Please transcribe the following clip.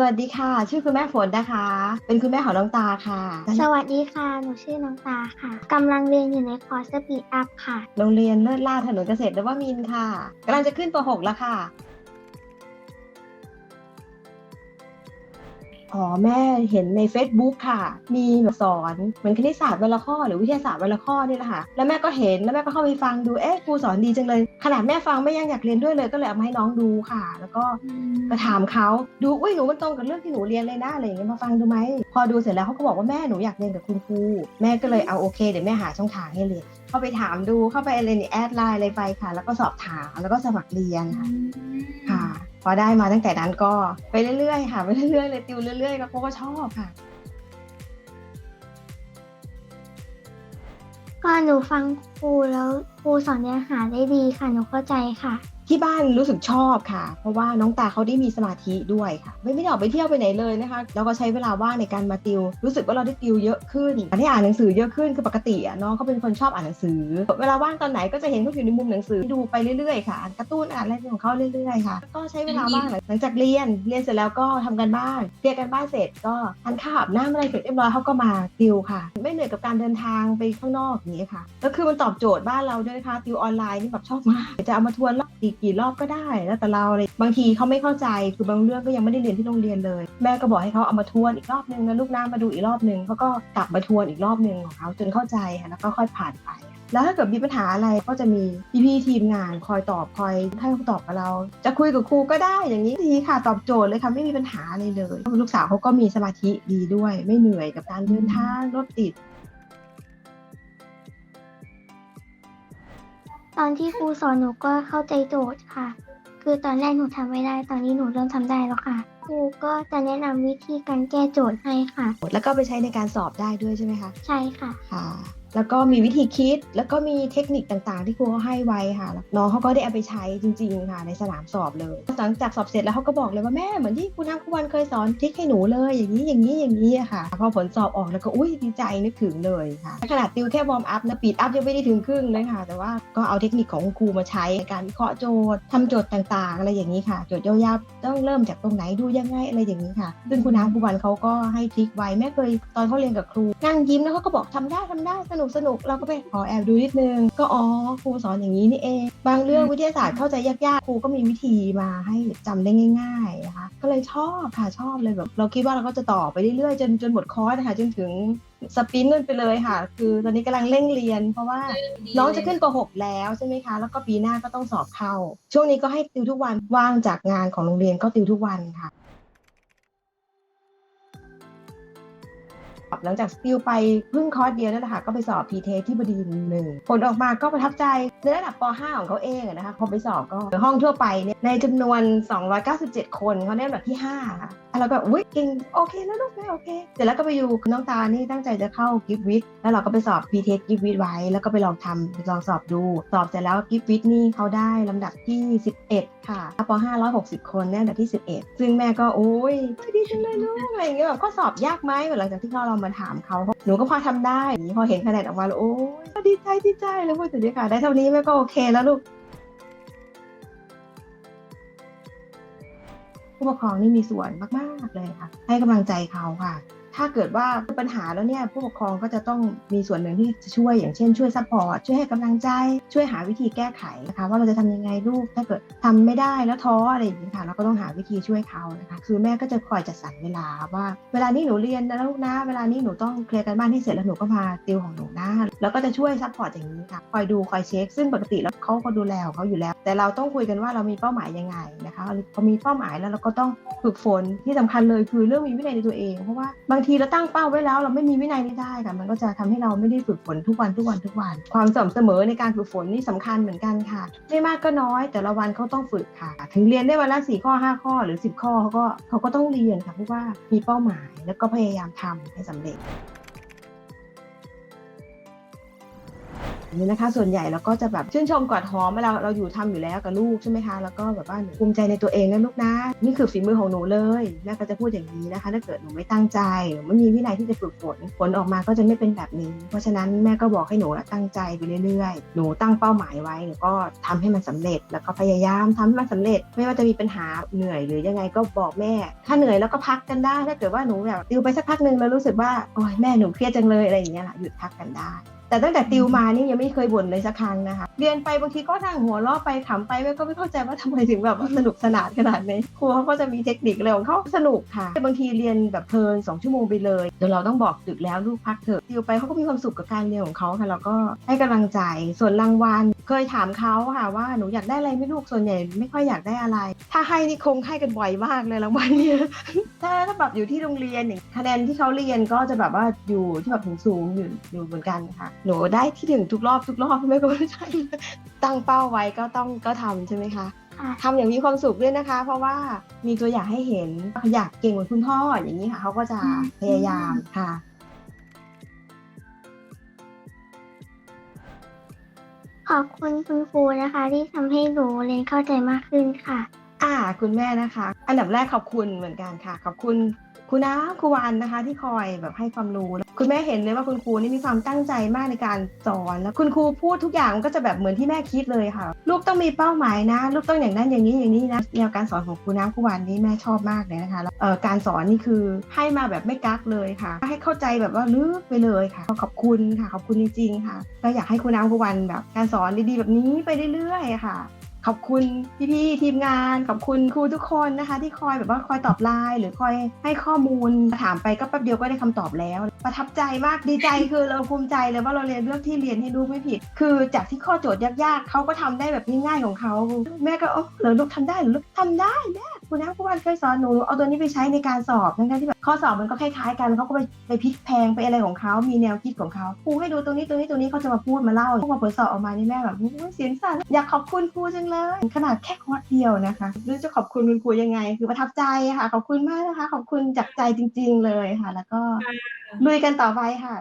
สวัสดีค่ะ ชื่อคุณแม่ฝนนะคะ เป็นคุณแม่ของน้องตาค่ะ สวัสดีค่ะ หนูชื่อน้องตาค่ะ กำลังเรียนอยู่ในคอร์สสปีดอัพค่ะ โรงเรียนเลิศล่าถนนเกษตรนวมินทร์ค่ะกำลังจะขึ้นป .6 แล้วค่ะ อ๋อแม่เห็นใน Facebook ค่ะ มีแบบสอนเหมือนคณิตศาสตร์วันละข้อหรือวิทยาศาสตร์วันละข้อนี่แหละค่ะ แล้วแม่ก็เห็นแล้วแม่ก็เข้าไปฟังดู เอ๊ะครูสอนดีจังเลย ขนาดแม่ฟังไม่ยังอยากเรียนด้วยเลยก็เลยเอามาให้น้องดูค่ะ แล้วก็ก็ถามเขาดูอุ้ยหนูมันตรงกับเรื่องที่หนูเรียนเลยนะอะไรอย่างเงี้ยมาฟังดูไหมพอดูเสร็จแล้วเขาก็บอกว่าแม่หนูอยากเรียนกับคุณครูแม่ก็เลยเอาโอเคเดี๋ยวแม่หาช่องทางให้เรียนเข้าไปถามดูเข้าไปอะไรนี่แอดไลน์อะไรไปค่ะ แล้วก็สอบถามแล้วก็สมัครเรียนค่ะค่ะพ อได้มาตั้งแต่นั้นก็ไปเรื่อยๆค่ะไปเรื่อยๆเลยติวเรื่อยๆแล้วเขาก็ชอบค่ะก็หนูฟังครูแล้วครูสอนเนื้อหาได้ดีค่ะหนูเข้าใจค่ะ ที่บ้านรู้สึกชอบค่ะ เพราะว่าน้องตาเขาได้มีสมาธิด้วยค่ะ ไม่ไม่ได้ออกไปเที่ยวไปไหนเลยนะคะแล้วก็ใช้เวลาว่างในการมาติว รู้สึกว่าเราได้ติวเยอะขึ้นได้อ่านหนังสือเยอะขึ้นคือปกติอะน้องเขาเป็นคนชอบอ่านหนังสือ เวลาว่างตอนไหนก็จะเห็นเขาอยู่ในมุมหนังสือดูไปเรื่อยๆค่ะอ่านการ์ตูนอ่านอะไรของเขาเรื่อยๆค่ะ ก็ใช้เวลาว่างหลังจากเรียนเรียนเสร็จแล้วก็ทำกันบ้านเคลียร์กันบ้านเสร็จก็ทานข้าวอาบน้ำอะไรเสร็จเรียบร้อยเขาก็มาติวค่ะ ไม่เหนื่อยกับการเดินทางไปข้างนอกอย่างนี้ค่ะแล้วคือมันตอบโจทย์บ้านเราด้วยนะคะติวออนไลน์นี่แบบชอบมากจะเอามาทวนรอบกี่กี่รอบก็ได้ แล้วแต่เราเลยบางทีเขาไม่เข้าใจคือบางเรื่องก็ยังไม่ได้เรียนที่โรงเรียนเลย แม่ก็บอกให้เขาเอามาทวนอีกรอบนึงนะลูกน้ามาดูอีกรอบนึงเขาก็กลับมาทวนอีกรอบนึงของเขาจนเข้าใจค่ะแล้วก็ค่อยผ่านไปแล้วถ้าเกิดมีปัญหาอะไรก็จะมีพี่ๆทีมงานคอยตอบคอยให้คำตอบกับเรา จะคุยกับครูก็ได้อย่างนี้ดีค่ะตอบโจทย์เลยค่ะไม่มีปัญหาอะไรเลย ลูกสาวเขาก็มีสมาธิดีด้วย ไม่เหนื่อยกับการเดินทางรถติด ตอนที่ครูสอนหนูก็เข้าใจโจทย์ค่ะ คือตอนแรกหนูทำไม่ได้ ตอนนี้หนูเริ่มทำได้แล้วค่ะ ครูก็จะแนะนำวิธีการแก้โจทย์ให้ค่ะ แล้วก็ไปใช้ในการสอบได้ด้วยใช่ไหมคะ ใช่ค่ะ ค่ะ แล้วก็มีวิธีคิดแล้วก็มีเทคนิคต่างๆ ที่ครูเขาให้ไว้ค่ะแล้วน้องเขาก็ได้เอาไปใช้จริง ๆ ค่ะ ในสนามสอบเลยหลังจากสอบเสร็จแล้วเขาก็บอกเลยว่าแม่เหมือนที่ครูนักครูวันเคยสอนทริคให้หนูเลย อย่างนี้อย่างนี้อย่างนี้ค่ะพอผลสอบออกแล้วก็อุ้ยดีใจนึกถึงเลยค่ะขนาดติวแค่วอร์มอัพนะปีดอัพยังไม่ได้ถึงครึ่งเลยค่ะ แต่ว่าก็เอาเทคนิคของครูมาใช้ในการเคาะโจทย์ทำโจทย์ต่างๆ อะไรอย่างนี้ค่ะโจทย์ยาวๆต้องเริ่มจากตรงไหนดูยังไงอะไรอย่างนี้ค่ะ ซึ่งคุณน้าครูวันเขาก็ให้ทริคไว้แม่เคยตอนเขาเรียนกับครูนั่งยิ้มแล้วเขาก็บอกทำได้ทำได้นุกสนุกเราก็ไปขอแอบดูนิดนึง ก็อ๋อครูสอนอย่างนี้นี่เอง บางเรื่องวิทยาศาสตร์เข้าใจยากๆครูก็มีวิธีมาให้จำได้ง่ายๆนะคะก็เลยชอบค่ะชอบเลยแบบเราคิดว่าเราก็จะต่อไปเรื่อยๆจนจนหมดคอร์สนะคะจนถึงสปรินต์นั่นไปเลยค่ะ คือตอนนี้กำลังเร่งเรียน เพราะว่าน้องจะขึ้นป .6 แล้วใช่ไหมคะ แล้วก็ปีหน้าก็ต้องสอบเข้า ช่วงนี้ก็ให้ติวทุกวันว่างจากงานของโรงเรียนก็ติวทุกวันค่ะ หลังจากติวไปพิ่งคอร์สเดียวนั่นแหละค่ะก็ไปสอบพีเทที่บดีหนึ่งผลออกมาก็ประทับใจในระดับป .5 ของเขาเองนะคะพอไปสอบก็ห้องทั่วไปเนี่ยในจำนวน 297 คนเขาได้อันดับที่5ค่ะแล้วก็อุ้ยเก่งโอเคแล้วลูกแม่โอเคเสร็จแล้วก็ไปอยู่น้องตานี่ตั้งใจจะเข้ากิฟวิทแล้วเราก็ไปสอบพีเทสกิฟวิทไว้ แล้วก็ไปลองทำไปลองสอบดูสอบเสร็จแล้วกิฟวิทนี่เขาได้ลำดับที่ 11 ค่ะป .560 คนได้อันดับที่ 11 ซึ่งแม่ก็โอ้ยดีจังเลยลูกอะไรเงี้ยแบบก็สอบยากไหมหลังจากที่เรามาถามเขาหนูก็พอทำได้พอเห็นคะแนนออกมาแล้วโอ้ยดีใจดีใจแล้วพูดถึงดีค่ะได้เท่านี้แม่ก็โอเคแล้วลูกผู้ปกครองนี่มีส่วนมาก ๆ เลยค่ะ ให้กำลังใจเขาค่ะ ถ้าเกิดว่าปัญหาแล้วเนี่ยผู้ปกครองก็จะต้องมีส่วนหนึ่งที่จะช่วยอย่างเช่นช่วยซัพพอร์ตช่วยให้กำลังใจช่วยหาวิธีแก้ไขนะคะ ว่าเราจะทำยังไงลูกถ้าเกิดทำไม่ได้แล้วท้ออะไรอย่างนี้ค่ะเราก็ต้องหาวิธีช่วยเขานะคะคือแม่ก็จะคอยจัดสรรเวลาว่า เวลานี้หนูเรียนนะลูกนะ เวลานี้หนูต้องเคลียร์กันบ้านให้เสร็จแล้วหนูก็มาติวของหนูนะแล้วก็จะช่วยซัพพอร์ตอย่างนี้ค่ะคอยดูคอยเช็คซึ่งปกติแล้วเขาก็ดูแลของเขาอยู่แล้ว แต่เราต้องคุยกันว่าเรามีเป้าหมายยังไงนะคะพอมีเป้าหมายแล้วเราก็ต้องฝึกฝนที่สำคัญเลยคือเรื่องมีวินัยในตัวเอง เพราะว่าบางทีเราตั้งเป้าไว้แล้ว เราไม่มีวินัยไม่ได้ค่ะมันก็จะทำให้เราไม่ได้ฝึกฝนทุกวันทุกวันทุกวัน ความสม่ำเสมอในการฝึกฝนนี่สำคัญเหมือนกันค่ะ ไม่มากก็น้อย แต่ละวันเขาต้องฝึกค่ะ ถึงเรียนได้วันละสี่ข้อห้าข้อหรือสิบข้อเขาก็เขาก็ต้องเรียนค่ะเพราะว่ามีเป้าหมายแล้วก็พยายามทำให้สำเร็จ นี่นะคะ ส่วนใหญ่เราก็จะแบบชื่นชมกอดหอมเวลาเราอยู่ทำอยู่แล้วกับลูกใช่ไหมคะแล้วก็แบบว่าภูมิใจในตัวเองนะลูกนะนี่คือฝีมือของหนูเลยแม่ก็จะพูดอย่างนี้นะคะ ถ้าเกิดหนูไม่ตั้งใจหรือไม่มีวินัยที่จะฝึกฝนผลออกมาก็จะไม่เป็นแบบนี้ เพราะฉะนั้นแม่ก็บอกให้หนูตั้งใจไปเรื่อยๆ หนูตั้งเป้าหมายไว้หนูก็ทำให้มันสำเร็จ แล้วก็พยายามทำให้มันสำเร็จ ไม่ว่าจะมีปัญหาเหนื่อยหรือยังไงก็บอกแม่ ถ้าเหนื่อยแล้วก็พักกันได้ถ้าเกิดว่าหนูแบบติวไปสักพักหนึ่งแล้วรู้สึกว่าโอ้ยแม่หนูเครียดจังเลยอะไรอย่างเงี้ยละหยุดพักกันได้ แต่ตั้งแต่ติวมานี่ยังไม่เคยบ่นเลยสักครั้งนะคะ เรียนไปบางทีก็นั่งหัวเราะไปขำไปแม่ก็ไม่เข้าใจว่าทำไมถึงแบบว่าสนุกสนานขนาดนี้ครูเขาก็จะมีเทคนิคอะไรของเขาสนุกค่ะ บางทีเรียนแบบเพลินสองชั่วโมงไปเลยเดี๋ยวเราต้องบอกดึกแล้วลูกพักเถอะติวไปเขาก็มีความสุขกับการเรียนของเขาค่ะแล้วก็ให้กำลังใจส่วนรางวัล เคยถามเขาค่ะว่าหนูอยากได้อะไรไหม่ลูกส่วนใหญ่ไม่ค่อยอยากได้อะไร ถ้าให้นี่คงให้กันบ่อยมากเลยรางวัลเนี่ยถ้าถ้าแบบอยู่ที่โรงเรียนอย่างคะแนนที่เขาเรียนก็จะแบบว่าอยู่ที่แบบสูงๆอยู่อยู่เหมือนกันค่ะหนูได้ที่หนึ่งทุกรอบทุกรอบไม่ก็ไม่ใช่ตั้งเป้าไว้ก็ต้องก็ทำใช่ไหมคะค่ะทำอย่างมีความสุขด้วยนะคะ เพราะว่ามีตัวอย่างให้เห็นอยากเก่งเหมือนคุณพ่ออย่างนี้ค่ะเขาก็จะพยายามค่ะ ขอบคุณคุณครูนะคะ ที่ทำให้หนูเรียนเข้าใจมากขึ้นค่ะ อ่า คุณแม่นะคะ อันดับแรกขอบคุณเหมือนกันค่ะ ขอบคุณ คุณน้าครูวันนะคะ ที่คอยแบบให้ความรู้ คุณแม่เห็นเลยว่าคุณครูนี่มีความตั้งใจมากในการสอน แล้วคุณครูพูดทุกอย่างก็จะแบบเหมือนที่แม่คิดเลยค่ะ ลูกต้องมีเป้าหมายนะ ลูกต้องอย่างนั้นอย่างนี้อย่างนี้นะแนวการสอนของครูน้ำครูวันนี่แม่ชอบมากเลยนะคะแล้วเอ่อการสอนนี่คือให้มาแบบไม่กักเลยค่ะ ให้เข้าใจแบบว่าลึกไปเลยค่ะขอบคุณค่ะขอบคุณจริงๆค่ะก็อยากให้ครูน้ำครูวันแบบการสอนดีๆแบบนี้ไปเรื่อยๆค่ะ ขอบคุณพี่ๆทีมงาน ขอบคุณครูทุกคนนะคะ ที่คอยแบบว่าคอยตอบไลน์หรือคอยให้ข้อมูลถามไปก็แป๊บเดียวก็ได้คำตอบแล้ว ประทับใจมากดีใจคือเราภูมิใจเลยว่าเราเรียนเรื่องที่เรียนให้ลูกไม่ผิด คือจากที่ข้อโจทย์ยากๆเขาก็ทำได้แบบง่ายๆของเขาแม่ก็เออเหรอลูกทำได้หรอลูกทำได้แม่ คุณน้ำคุณวันเคยสอนหนูเอาตัวนี้ไปใช้ในการสอบทั้งๆที่แบบข้อสอบมันก็คล้ายๆกันเขาก็ไปไปพลิกแพลงไปอะไรของเขามีแนวคิดของเขาครูให้ดูตรงนี้ตรงนี้ตรงนี้เขาจะมาพูดมาเล่าพอผลสอบออกมานี่แม่แบบโอ้ยเสียงสั่นอยากขอบคุณครูจังเลย ขนาดแค่คอร์สเดียวนะคะไม่รู้จะขอบคุณคุณครูยังไง คือประทับใจค่ะ ขอบคุณมากนะคะ ขอบคุณจากใจจริง ๆ เลยค่ะ แล้วก็ลุยกันต่อไปค่ะ